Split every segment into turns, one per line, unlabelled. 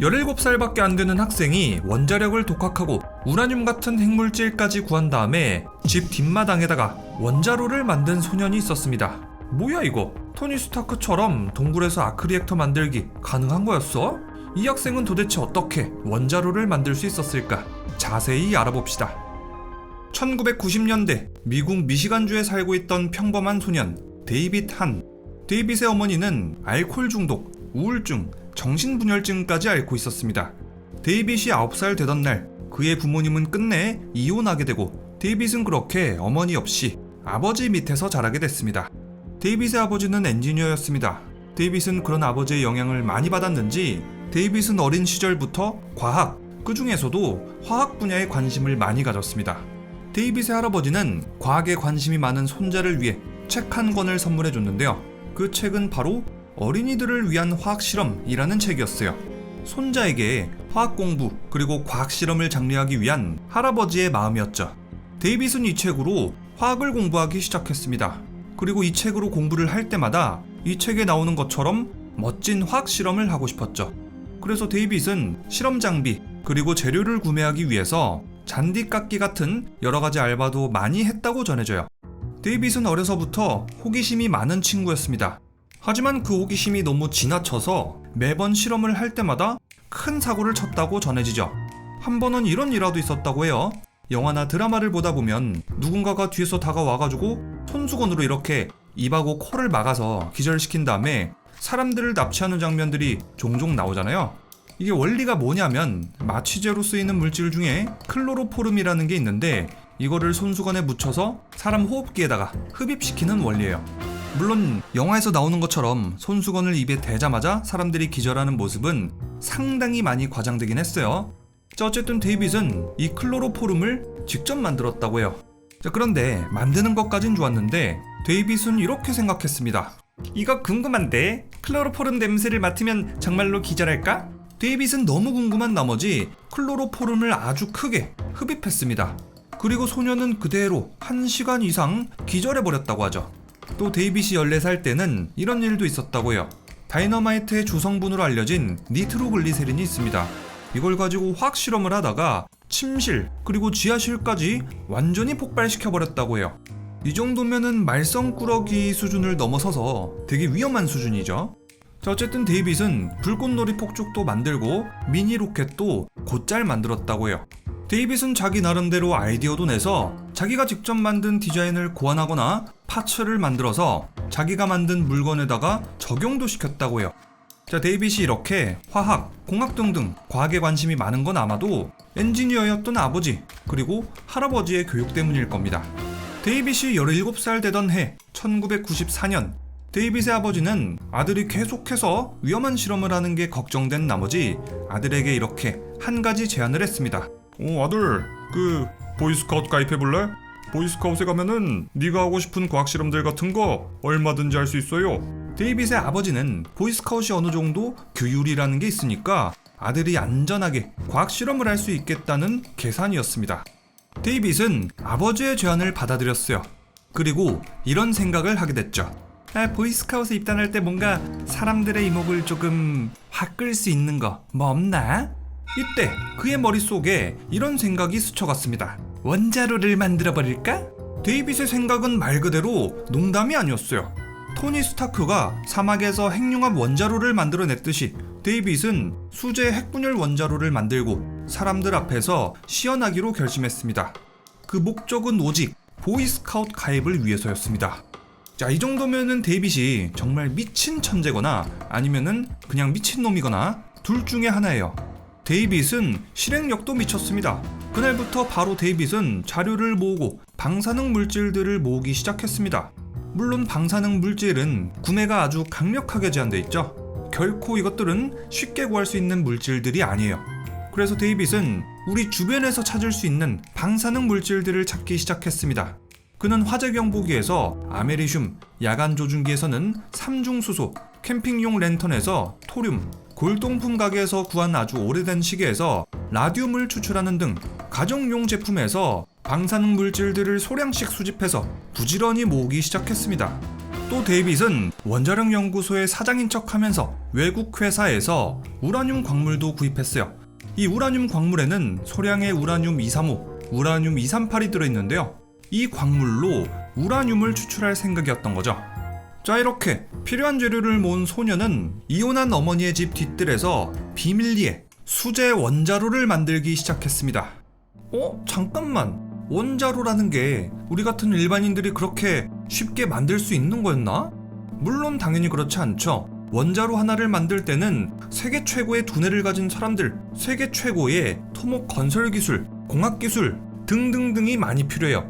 17살밖에 안 되는 학생이 원자력을 독학하고 우라늄 같은 핵물질까지 구한 다음에 집 뒷마당에다가 원자로를 만든 소년이 있었습니다. 뭐야 이거? 토니 스타크처럼 동굴에서 아크리액터 만들기 가능한 거였어? 이 학생은 도대체 어떻게 원자로를 만들 수 있었을까? 자세히 알아봅시다. 1990년대 미국 미시간주에 살고 있던 평범한 소년 데이빗 한. 데이빗의 어머니는 알코올 중독, 우울증, 정신분열증까지 앓고 있었습니다. 데이빗이 9살 되던 날 그의 부모님은 끝내 이혼하게 되고 데이빗은 그렇게 어머니 없이 아버지 밑에서 자라게 됐습니다. 데이빗의 아버지는 엔지니어였습니다. 데이빗은 그런 아버지의 영향을 많이 받았는지 데이빗은 어린 시절부터 과학, 그 중에서도 화학 분야에 관심을 많이 가졌습니다. 데이빗의 할아버지는 과학에 관심이 많은 손자를 위해 책 한 권을 선물해 줬는데요. 그 책은 바로 어린이들을 위한 화학 실험이라는 책이었어요. 손자에게 화학 공부 그리고 과학 실험을 장려하기 위한 할아버지의 마음이었죠. 데이빗은 이 책으로 화학을 공부하기 시작했습니다. 그리고 이 책으로 공부를 할 때마다 이 책에 나오는 것처럼 멋진 화학 실험을 하고 싶었죠. 그래서 데이빗은 실험 장비 그리고 재료를 구매하기 위해서 잔디깎기 같은 여러 가지 알바도 많이 했다고 전해져요. 데이빗은 어려서부터 호기심이 많은 친구였습니다. 하지만 그 호기심이 너무 지나쳐서 매번 실험을 할 때마다 큰 사고를 쳤다고 전해지죠. 한 번은 이런 일화도 있었다고 해요. 영화나 드라마를 보다 보면 누군가가 뒤에서 다가와가지고 손수건으로 이렇게 입하고 코를 막아서 기절시킨 다음에 사람들을 납치하는 장면들이 종종 나오잖아요. 이게 원리가 뭐냐면 마취제로 쓰이는 물질 중에 클로로포름이라는 게 있는데 이거를 손수건에 묻혀서 사람 호흡기에다가 흡입시키는 원리예요. 물론 영화에서 나오는 것처럼 손수건을 입에 대자마자 사람들이 기절하는 모습은 상당히 많이 과장되긴 했어요. 자, 어쨌든 데이빗은 이 클로로포름을 직접 만들었다고 해요. 자, 그런데 만드는 것까진 좋았는데 데이빗은 이렇게 생각했습니다. 이거 궁금한데 클로로포름 냄새를 맡으면 정말로 기절할까? 데이빗은 너무 궁금한 나머지 클로로포름을 아주 크게 흡입했습니다. 그리고 소녀는 그대로 1시간 이상 기절해버렸다고 하죠. 또 데이빗이 14살 때는 이런 일도 있었다고 해요. 다이너마이트의 주성분으로 알려진 니트로글리세린이 있습니다. 이걸 가지고 화학 실험을 하다가 침실 그리고 지하실까지 완전히 폭발시켜버렸다고 해요. 이 정도면은 말썽꾸러기 수준을 넘어서서 되게 위험한 수준이죠. 자, 어쨌든 데이빗은 불꽃놀이 폭죽도 만들고 미니 로켓도 곧잘 만들었다고 해요. 데이빗은 자기 나름대로 아이디어도 내서 자기가 직접 만든 디자인을 고안하거나 파츠를 만들어서 자기가 만든 물건에다가 적용도 시켰다고 해요. 자, 데이빗이 이렇게 화학, 공학 등등 과학에 관심이 많은 건 아마도 엔지니어였던 아버지, 그리고 할아버지의 교육 때문일 겁니다. 데이빗이 17살 되던 해 1994년 데이빗의 아버지는 아들이 계속해서 위험한 실험을 하는 게 걱정된 나머지 아들에게 이렇게 한 가지 제안을 했습니다. 어 아들 그 보이스카우트 가입해볼래? 보이스카우트에 가면은 네가 하고 싶은 과학 실험들 같은 거 얼마든지 할 수 있어요. 데이빗의 아버지는 보이스카우트이 어느 정도 규율이라는 게 있으니까 아들이 안전하게 과학 실험을 할 수 있겠다는 계산이었습니다. 데이빗은 아버지의 제안을 받아들였어요. 그리고 이런 생각을 하게 됐죠. 아, 보이스카우트 입단할 때 뭔가 사람들의 이목을 조금 확 끌 수 있는 거 뭐 없나? 이때 그의 머릿속에 이런 생각이 스쳐갔습니다. 원자로를 만들어 버릴까? 데이빗의 생각은 말 그대로 농담이 아니었어요. 토니 스타크가 사막에서 핵융합 원자로를 만들어냈듯이 데이빗은 수제 핵분열 원자로를 만들고 사람들 앞에서 시연하기로 결심했습니다. 그 목적은 오직 보이스카우트 가입을 위해서였습니다. 자, 이 정도면은 데이빗이 정말 미친 천재거나 아니면은 그냥 미친 놈이거나 둘 중에 하나예요. 데이빗은 실행력도 미쳤습니다. 그날부터 바로 데이빗은 자료를 모으고 방사능 물질들을 모으기 시작했습니다. 물론 방사능 물질은 구매가 아주 강력하게 제한돼 있죠. 결코 이것들은 쉽게 구할 수 있는 물질들이 아니에요. 그래서 데이빗은 우리 주변에서 찾을 수 있는 방사능 물질들을 찾기 시작했습니다. 그는 화재 경보기에서 아메리슘, 야간 조준기에서는 삼중수소, 캠핑용 랜턴에서 토륨, 골동품 가게에서 구한 아주 오래된 시계에서 라듐을 추출하는 등 가정용 제품에서 방사능 물질들을 소량씩 수집해서 부지런히 모으기 시작했습니다. 또 데이빗은 원자력 연구소의 사장인 척하면서 외국 회사에서 우라늄 광물도 구입했어요. 이 우라늄 광물에는 소량의 우라늄 235, 우라늄 238이 들어있는데요. 이 광물로 우라늄을 추출할 생각이었던 거죠. 자 이렇게 필요한 재료를 모은 소녀는 이혼한 어머니의 집 뒤뜰에서 비밀리에 수제 원자로를 만들기 시작했습니다. 어? 잠깐만. 원자로라는 게 우리 같은 일반인들이 그렇게 쉽게 만들 수 있는 거였나? 물론 당연히 그렇지 않죠. 원자로 하나를 만들 때는 세계 최고의 두뇌를 가진 사람들, 세계 최고의 토목 건설 기술, 공학 기술 등등등이 많이 필요해요.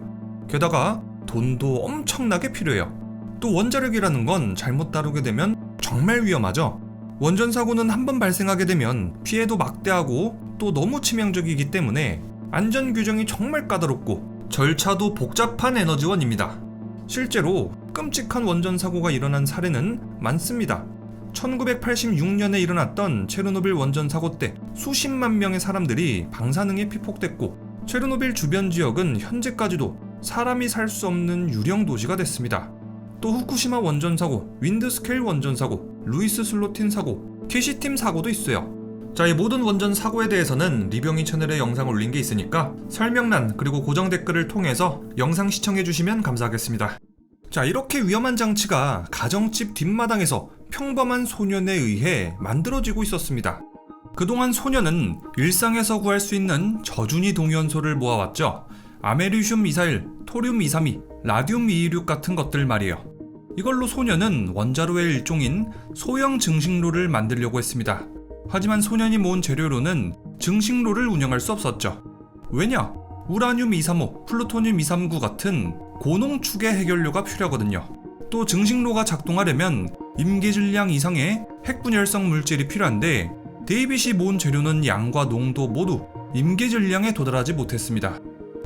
게다가 돈도 엄청나게 필요해요. 또 원자력이라는 건 잘못 다루게 되면 정말 위험하죠. 원전 사고는 한 번 발생하게 되면 피해도 막대하고 또 너무 치명적이기 때문에 안전 규정이 정말 까다롭고 절차도 복잡한 에너지원입니다. 실제로 끔찍한 원전 사고가 일어난 사례는 많습니다. 1986년에 일어났던 체르노빌 원전 사고 때 수십만 명의 사람들이 방사능에 피폭됐고 체르노빌 주변 지역은 현재까지도 사람이 살 수 없는 유령 도시가 됐습니다. 또 후쿠시마 원전 사고, 윈드스케일 원전 사고, 루이스 슬로틴 사고, 캐시팀 사고도 있어요. 자, 이 모든 원전 사고에 대해서는 리병이 채널에 영상 올린 게 있으니까 설명란 그리고 고정 댓글을 통해서 영상 시청해 주시면 감사하겠습니다. 자, 이렇게 위험한 장치가 가정집 뒷마당에서 평범한 소년에 의해 만들어지고 있었습니다. 그동안 소년은 일상에서 구할 수 있는 저준위 동위원소를 모아왔죠. 아메리슘 미사일, 토륨 232, 라듐 226 같은 것들 말이에요. 이걸로 소년은 원자로의 일종인 소형 증식로를 만들려고 했습니다. 하지만 소년이 모은 재료로는 증식로를 운영할 수 없었죠. 왜냐? 우라늄 235, 플루토늄 239 같은 고농축의 해결료가 필요하거든요. 또 증식로가 작동하려면 임계 질량 이상의 핵분열성 물질이 필요한데 데이빗이 모은 재료는 양과 농도 모두 임계 질량에 도달하지 못했습니다.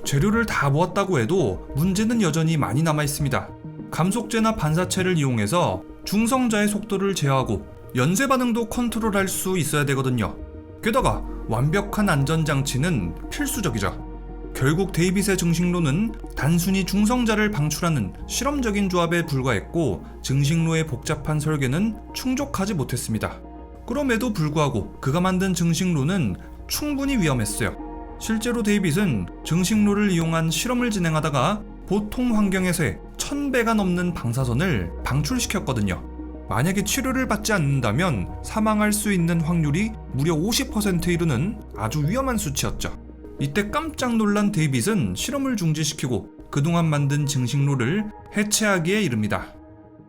재료를 다 모았다고 해도 문제는 여전히 많이 남아 있습니다. 감속제나 반사체를 이용해서 중성자의 속도를 제어하고 연쇄 반응도 컨트롤할 수 있어야 되거든요. 게다가 완벽한 안전 장치는 필수적이죠. 결국 데이빗의 증식로는 단순히 중성자를 방출하는 실험적인 조합에 불과했고 증식로의 복잡한 설계는 충족하지 못했습니다. 그럼에도 불구하고 그가 만든 증식로는 충분히 위험했어요. 실제로 데이빗은 증식로를 이용한 실험을 진행하다가 보통 환경에서의 1000배가 넘는 방사선을 방출시켰거든요. 만약에 치료를 받지 않는다면 사망할 수 있는 확률이 무려 50% 이르는 아주 위험한 수치였죠. 이때 깜짝 놀란 데이빗은 실험을 중지시키고 그동안 만든 증식로를 해체하기에 이릅니다.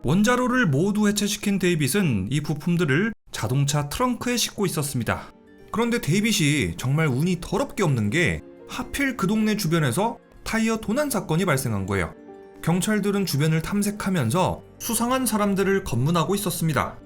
원자로를 모두 해체시킨 데이빗은 이 부품들을 자동차 트렁크에 싣고 있었습니다. 그런데 데이빗이 정말 운이 더럽게 없는 게 하필 그 동네 주변에서 타이어 도난 사건이 발생한 거예요. 경찰들은 주변을 탐색하면서 수상한 사람들을 검문하고 있었습니다.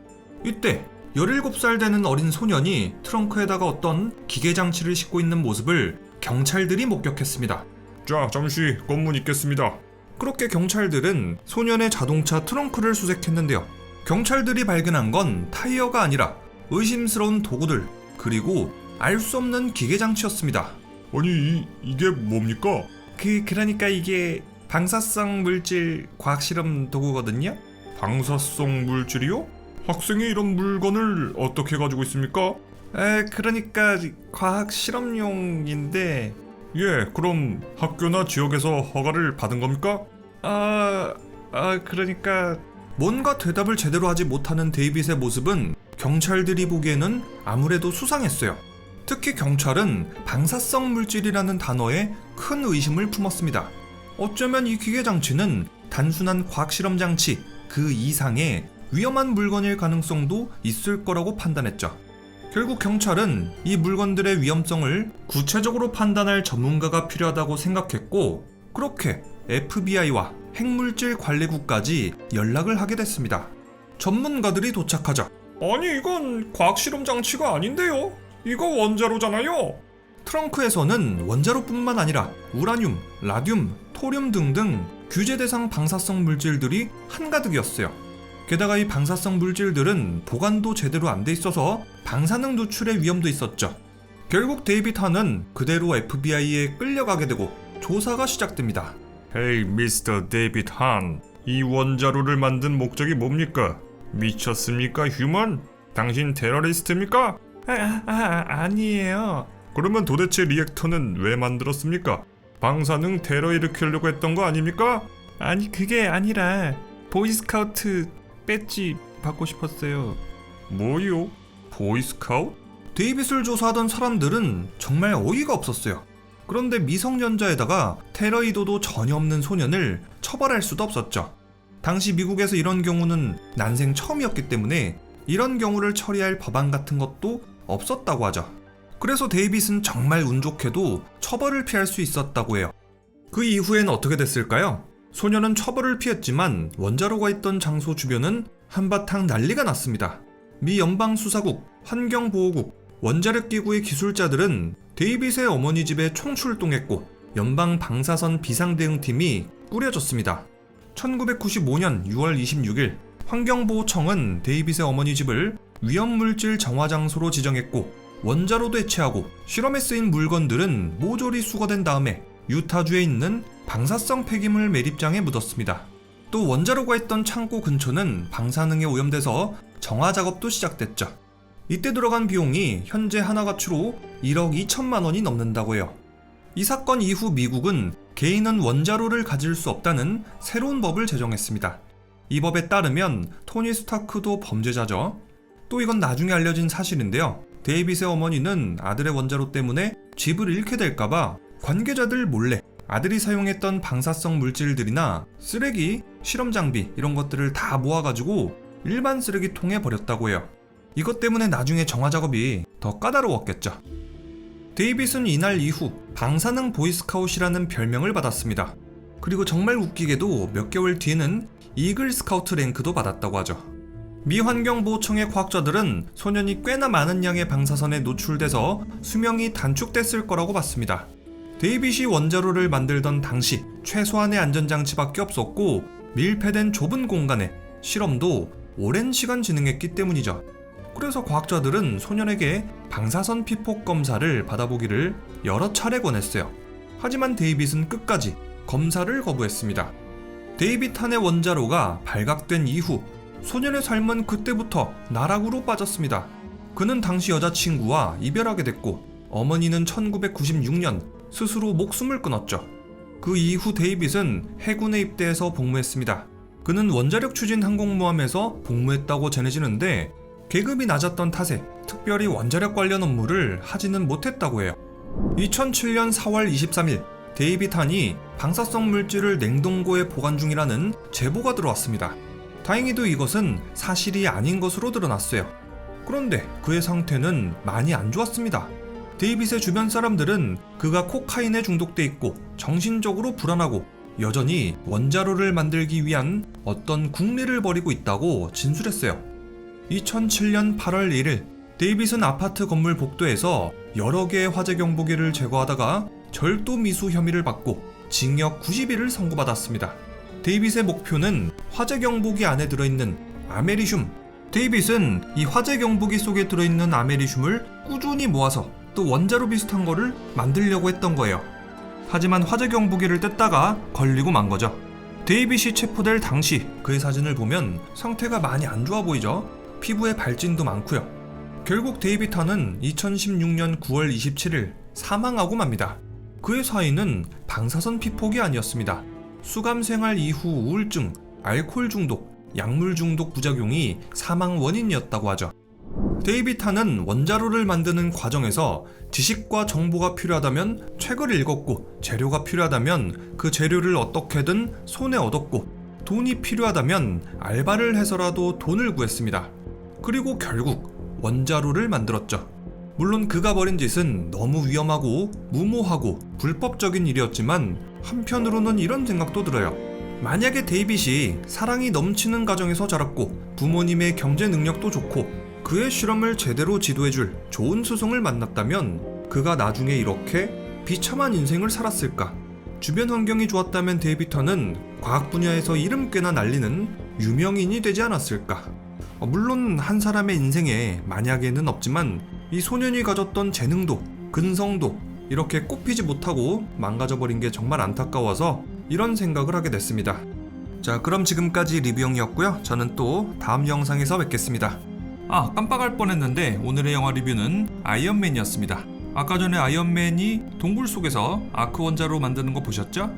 이때 17살 되는 어린 소년이 트렁크에다가 어떤 기계 장치를 싣고 있는 모습을 경찰들이 목격했습니다.
자, 잠시 검문 있겠습니다.
그렇게 경찰들은 소년의 자동차 트렁크를 수색했는데요. 경찰들이 발견한 건 타이어가 아니라 의심스러운 도구들, 그리고 알 수 없는 기계 장치였습니다.
아니, 이, 이게 뭡니까?
그 그러니까 이게 방사성 물질 과학 실험 도구거든요.
방사성 물질이요? 학생이 이런 물건을 어떻게 가지고 있습니까?
에 그러니까 과학 실험용인데
예, 그럼 학교나 지역에서 허가를 받은 겁니까?
아, 아 그러니까 뭔가 대답을 제대로 하지 못하는 데이빗의 모습은 경찰들이 보기에는 아무래도 수상했어요. 특히 경찰은 방사성 물질이라는 단어에 큰 의심을 품었습니다. 어쩌면 이 기계 장치는 단순한 과학 실험 장치 그 이상의 위험한 물건일 가능성도 있을 거라고 판단했죠. 결국 경찰은 이 물건들의 위험성을 구체적으로 판단할 전문가가 필요하다고 생각했고, 그렇게 FBI와 핵물질 관리국까지 연락을 하게 됐습니다. 전문가들이 도착하자
아니, 이건 과학 실험 장치가 아닌데요? 이거 원자로잖아요.
트렁크에서는 원자로뿐만 아니라 우라늄, 라듐, 토륨 등등 규제 대상 방사성 물질들이 한가득이었어요. 게다가 이 방사성 물질들은 보관도 제대로 안 돼 있어서 방사능 누출의 위험도 있었죠. 결국 데이빗 한은 그대로 FBI에 끌려가게 되고 조사가 시작됩니다.
헤이, 미스터 데이빗 한. 이 원자로를 만든 목적이 뭡니까? 미쳤습니까, 휴먼? 당신 테러리스트입니까?
아, 아 아니에요.
그러면 도대체 리액터는 왜 만들었습니까? 방사능 테러 일으키려고 했던 거 아닙니까?
아니 그게 아니라 보이스카우트 배지 받고 싶었어요.
뭐요? 보이스카웃?
데이빗을 조사하던 사람들은 정말 어이가 없었어요. 그런데 미성년자에다가 테러 의도도 전혀 없는 소년을 처벌할 수도 없었죠. 당시 미국에서 이런 경우는 난생 처음이었기 때문에 이런 경우를 처리할 법안 같은 것도 없었다고 하죠. 그래서 데이빗은 정말 운 좋게도 처벌을 피할 수 있었다고 해요. 그 이후엔 어떻게 됐을까요? 소년은 처벌을 피했지만 원자로가 있던 장소 주변은 한바탕 난리가 났습니다. 미 연방수사국, 환경보호국, 원자력기구의 기술자들은 데이빗의 어머니 집에 총출동했고 연방 방사선 비상대응팀이 꾸려졌습니다. 1995년 6월 26일 환경보호청은 데이빗의 어머니 집을 위험물질 정화 장소로 지정했고 원자로도 해체하고 실험에 쓰인 물건들은 모조리 수거된 다음에 유타주에 있는 방사성 폐기물 매립장에 묻었습니다. 또 원자로가 있던 창고 근처는 방사능에 오염돼서 정화 작업도 시작됐죠. 이때 들어간 비용이 현재 하나 가치로 1억 2천만 원이 넘는다고 해요. 이 사건 이후 미국은 개인은 원자로를 가질 수 없다는 새로운 법을 제정했습니다. 이 법에 따르면 토니 스타크도 범죄자죠. 또 이건 나중에 알려진 사실인데요. 데이빗의 어머니는 아들의 원자로 때문에 집을 잃게 될까봐 관계자들 몰래 아들이 사용했던 방사성 물질들이나 쓰레기, 실험 장비 이런 것들을 다 모아가지고 일반 쓰레기통에 버렸다고 해요. 이것 때문에 나중에 정화 작업이 더 까다로웠겠죠. 데이빗은 이날 이후 방사능 보이스카웃이라는 별명을 받았습니다. 그리고 정말 웃기게도 몇 개월 뒤에는 이글 스카우트 랭크도 받았다고 하죠. 미 환경보호청의 과학자들은 소년이 꽤나 많은 양의 방사선에 노출돼서 수명이 단축됐을 거라고 봤습니다. 데이빗이 원자로를 만들던 당시 최소한의 안전장치밖에 없었고 밀폐된 좁은 공간에 실험도 오랜 시간 진행했기 때문이죠. 그래서 과학자들은 소년에게 방사선 피폭 검사를 받아보기를 여러 차례 권했어요. 하지만 데이빗은 끝까지 검사를 거부했습니다. 데이빗 한의 원자로가 발각된 이후 소년의 삶은 그때부터 나락으로 빠졌습니다. 그는 당시 여자친구와 이별하게 됐고 어머니는 1996년 스스로 목숨을 끊었죠. 그 이후 데이빗은 해군에 입대해서 복무했습니다. 그는 원자력 추진 항공모함에서 복무했다고 전해지는데 계급이 낮았던 탓에 특별히 원자력 관련 업무를 하지는 못했다고 해요. 2007년 4월 23일 데이빗 한이 방사성 물질을 냉동고에 보관 중이라는 제보가 들어왔습니다. 다행히도 이것은 사실이 아닌 것으로 드러났어요. 그런데 그의 상태는 많이 안 좋았습니다. 데이빗의 주변 사람들은 그가 코카인에 중독돼 있고 정신적으로 불안하고 여전히 원자로를 만들기 위한 어떤 국리를 벌이고 있다고 진술했어요. 2007년 8월 1일 데이빗은 아파트 건물 복도에서 여러 개의 화재 경보기를 제거하다가 절도 미수 혐의를 받고 징역 90일을 선고받았습니다. 데이빗의 목표는 화재 경보기 안에 들어있는 아메리슘. 데이빗은 이 화재 경보기 속에 들어있는 아메리슘을 꾸준히 모아서 또 원자로 비슷한 거를 만들려고 했던 거예요. 하지만 화재 경보기를 뗐다가 걸리고 만 거죠. 데이빗이 체포될 당시 그의 사진을 보면 상태가 많이 안 좋아 보이죠? 피부에 발진도 많고요. 결국 한은 2016년 9월 27일 사망하고 맙니다. 그의 사인은 방사선 피폭이 아니었습니다. 수감 생활 이후 우울증, 알코올 중독, 약물 중독 부작용이 사망 원인이었다고 하죠. 한은 원자로를 만드는 과정에서 지식과 정보가 필요하다면 책을 읽었고 재료가 필요하다면 그 재료를 어떻게든 손에 얻었고 돈이 필요하다면 알바를 해서라도 돈을 구했습니다. 그리고 결국 원자로를 만들었죠. 물론 그가 벌인 짓은 너무 위험하고 무모하고 불법적인 일이었지만 한편으로는 이런 생각도 들어요. 만약에 데이빗이 사랑이 넘치는 가정에서 자랐고 부모님의 경제 능력도 좋고 그의 실험을 제대로 지도해줄 좋은 스승을 만났다면 그가 나중에 이렇게 비참한 인생을 살았을까? 주변 환경이 좋았다면 데이비터는 과학 분야에서 이름 꽤나 날리는 유명인이 되지 않았을까? 어, 물론 한 사람의 인생에 만약에는 없지만 이 소년이 가졌던 재능도 근성도 이렇게 꼽히지 못하고 망가져버린 게 정말 안타까워서 이런 생각을 하게 됐습니다. 자, 그럼 지금까지 리뷰형이었고요. 저는 또 다음 영상에서 뵙겠습니다. 아, 깜빡할 뻔했는데 오늘의 영화 리뷰는 아이언맨이었습니다. 아까 전에 아이언맨이 동굴 속에서 아크 원자로 만드는 거 보셨죠?